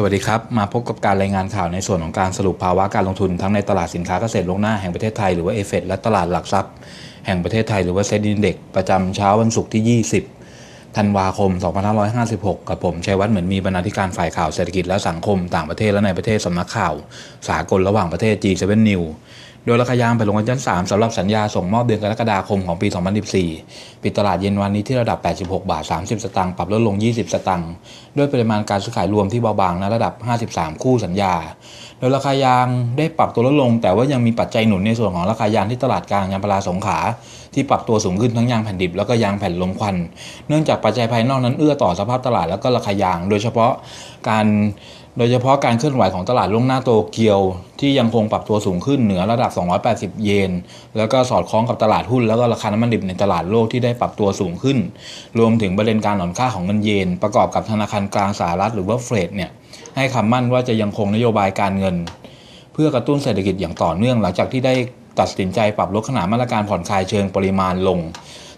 สวัสดีครับ มาพบกับการรายงานข่าวในส่วนของการสรุปภาวะการลงทุนทั้งในตลาดสินค้าเกษตรลวงหน้าแห่งประเทศไทยหรือว่าเอฟเและตลาดหลักทรัพย์ แห่งประเทศไทยหรือว่าเซ็นดินเด็กประจำเช้าวันศุกร์ที่ 20 ธันวาคม 2556 กับผมชัยวัฒน์เหมือนมีบรรณาธิการฝ่ายข่าวเศรษฐกิจและสังคมต่างประเทศและในประเทศสำนักข่าว สากลระหว่างประเทศ G7 New โดยราคายางไปลงวันที่3สำหรับสัญญาส่งมอบเดือนกรกฎาคมของปี 2014 ปิดตลาดเย็นวันนี้ที่ระดับ 86 บาท 30 สตางค์ปรับลดลง 20 สตางค์ด้วยปริมาณการซื้อขายรวมที่เบาบางในระดับ 53 คู่สัญญา โดยราคายางได้ปรับตัวลดลง แต่ว่ายังมีปัจจัยหนุนในส่วนของราคายางที่ตลาดกลางยางพาราสงขา ที่ปรับตัวสูงขึ้นทั้งยางแผ่นดิบแล้วก็ยางแผ่นลมควัน เนื่องจากปัจจัยภายนอกนั้นเอื้อต่อสภาพตลาดแล้วก็ราคายาง โดยเฉพาะการโดยเฉพาะการเคลื่อนไหวของตลาดล่วงหน้าโตเกียว ที่ยังคงปรับตัวสูงขึ้นเหนือระดับ 280 เยน แล้วก็สอดคล้องกับตลาดหุ้น แล้วก็ราคาน้ำมันดิบในตลาดโลกที่ได้ปรับตัวสูงขึ้น รวมถึงประเด็นการอ่อนค่าของเงินเยน ประกอบกับธนาคารกลางสหรัฐหรือว่าเฟดเนี่ยให้คำมั่นว่าจะยังคงนโยบายการเงิน เพื่อกระตุ้นเศรษฐกิจอย่างต่อเนื่อง หลังจากที่ได้ตัดสินใจปรับลดขนาดมาตรการผ่อนคลายเชิงปริมาณลง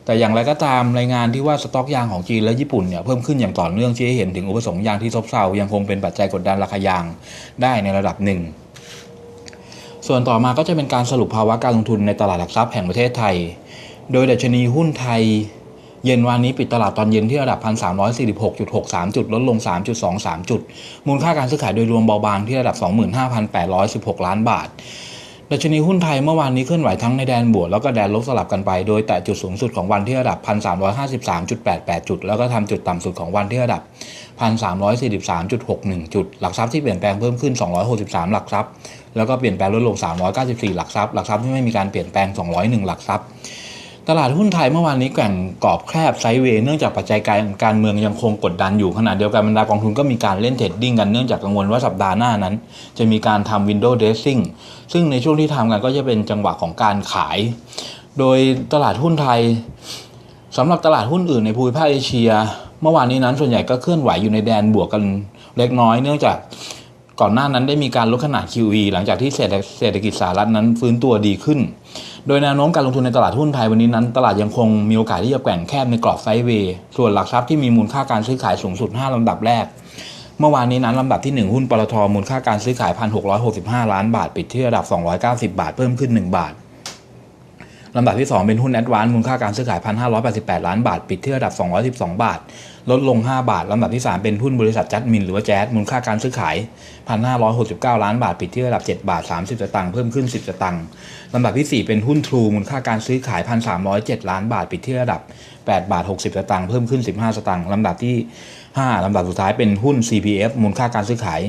แต่อย่างไรก็ตามรายงานที่ว่าสต็อกยางของจีนและญี่ปุ่นเนี่ยเพิ่มขึ้นอย่างต่อเนื่องชี้ให้เห็นถึงอุปสงค์ยางที่ซบเซายังคงเป็นปัจจัยกดดันราคายางได้ในระดับหนึ่ง ส่วนต่อมาก็จะเป็นการสรุปภาวะการลงทุนในตลาดหลักทรัพย์แห่งประเทศไทย โดยดัชนีหุ้นไทยเย็นวันนี้ปิดตลาดตอนเย็นที่ระดับ 1,346.63 จุด ลดลง 3.23 จุด มูลค่าการซื้อขายโดยรวมเบาบางที่ระดับ 25,816 ล้านบาท ดัชนีหุ้นไทยเมื่อวานนี้เคลื่อนไหวทั้งในแดนบวกแล้วก็แดนลบสลับกันไป โดยแตะจุดสูงสุดของวันที่ระดับ 1,353.88 จุด แล้วก็ทำจุดต่ำสุดของวันที่ระดับ 1,343.61 จุด หลักทรัพย์ที่เปลี่ยนแปลงเพิ่มขึ้น 263 หลักทรัพย์ แล้วก็เปลี่ยนแปลงลดลง 394 หลักทรัพย์ หลักทรัพย์ที่ไม่มีการเปลี่ยนแปลง 201 หลักทรัพย์ ตลาดหุ้นไทยเมื่อวานนี้แกว่งกรอบแคบไซด์เวย์เนื่องจากปัจจัยการการเมืองยังคงกดดันอยู่ขณะเดียวกันบรรดากองทุนก็มีการเล่นเทรดดิ้งกันเนื่องจากกังวลว่าสัปดาห์หน้านั้น จะมีการทำวินโดว์เดซซิ่งซึ่งในช่วงที่ทำกันก็จะเป็นจังหวะของการขาย โดยตลาดหุ้นไทยสำหรับตลาดหุ้นอื่นในภูมิภาคเอเชีย เมื่อวานนี้นั้นส่วนใหญ่ก็เคลื่อนไหวอยู่ในแดนบวกกันเล็กน้อย เนื่องจากก่อนหน้านั้นได้มีการลดขนาด QE หลังจากที่เศรษฐกิจสหรัฐนั้นฟื้นตัวดีขึ้น โดยแนวโน้มการลงทุนในตลาดหุ้นไทยวันนี้นั้น ตลาดยังคงมีโอกาสที่จะแกว่งแคบในกรอบไซด์เวย์ส่วนหลักทรัพย์ที่มีมูลค่าการซื้อขายสูงสุด 5ลำดับแรก เมื่อวานนี้นั้นลำดับที่ 1 หุ้นปตทมูลค่าการซื้อขาย 1,665 ล้านบาท ปิดที่ระดับ 290 บาท เพิ่มขึ้น 1 บาทลำดับที่ 2 เป็นหุ้นแอดวานมูลค่าการซื้อขาย 1,588 ล้านบาท ปิดที่ระดับ 212 บาทลดลง 5 บาทลำดับที่ 3 เป็นหุ้นบริษัทจัดมินหรือว่าแจ๊สมูลค่าการซื้อขาย 1,569 ล้านบาท ปิดที่ระดับ 7 บาท 30 สตางค์เพิ่มขึ้น 10 สตางค์ลำดับที่ 4 เป็นหุ้นทรูมูลค่าการซื้อขาย 1,307 ล้านบาท ปิดที่ระดับ 8 บาท 60 สตางค์เพิ่มขึ้น 15 สตางค์ลำดับที่ 5 ลำดับสุดท้ายเป็นหุ้น CPF มูลค่าการซื้อขาย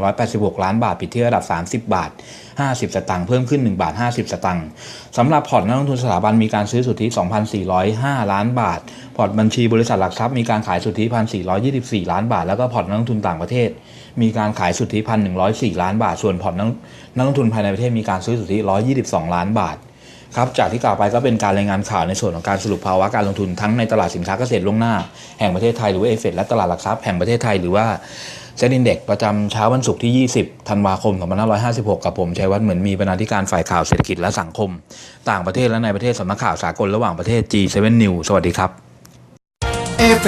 1,186 ล้านบาท ปิดที่ระดับ 30 บาท 50 สตางค์เพิ่มขึ้น 1 บาท 50 สตางค์สำหรับพอร์ตนักลงทุนสถาบันมีการซื้อสุทธิ 2,405 ล้านบาท พอร์ตบัญชีบริษัทหลักทรัพย์มีการขายสุทธิ1,424ล้านบาท แล้วก็พอร์ตนักลงทุนต่างประเทศ มีการขายสุทธิ1,104ล้านบาท ส่วนพอร์ตนักลงทุนภายในประเทศมีการซื้อสุทธิ122ล้านบาทครับจากที่กล่าวไปก็เป็นการรายงานข่าวในส่วนของการสรุปภาวะการลงทุนทั้งในตลาดสินค้าเกษตรล่วงหน้า แห่งประเทศไทยหรือว่าเอฟเฟและตลาดหลักทรัพย์แห่งประเทศไทยหรือว่าเซ็นดินเด็กประจำเช้าวันศุกร์ที่ 20 ธันวาคม 2556 กับผมชัยวัฒน์เหมือนมีบรรณาธิการฝ่ายข่าวเศรษฐกิจและสังคม ต่างประเทศและในประเทศสำนักข่าวสากลระหว่างประเทศ G7 News สวัสดีครับ เอเฟ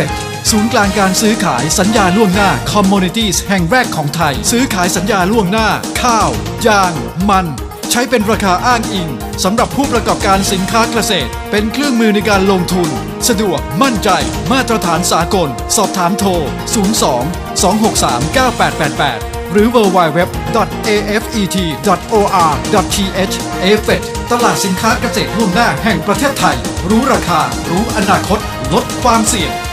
ศูนย์กลางการซื้อขายสัญญาล่วงหน้า Commodities แห่งแรกของไทย ซื้อขายสัญญาล่วงหน้า ข้าว ยาง มัน ใช้เป็นราคาอ้างอิงสำหรับผู้ประกอบการสินค้าเกษตร เป็นเครื่องมือในการลงทุน สะดวกมั่นใจ มาตรฐานสากล สอบถามโทร 02 263 9888หรือ www.afet.or.th เอเฟตลาดสินค้าเกษตรล่วงหน้าแห่งประเทศไทย รู้ราคา รู้อนาคต ลดความเสี่ยง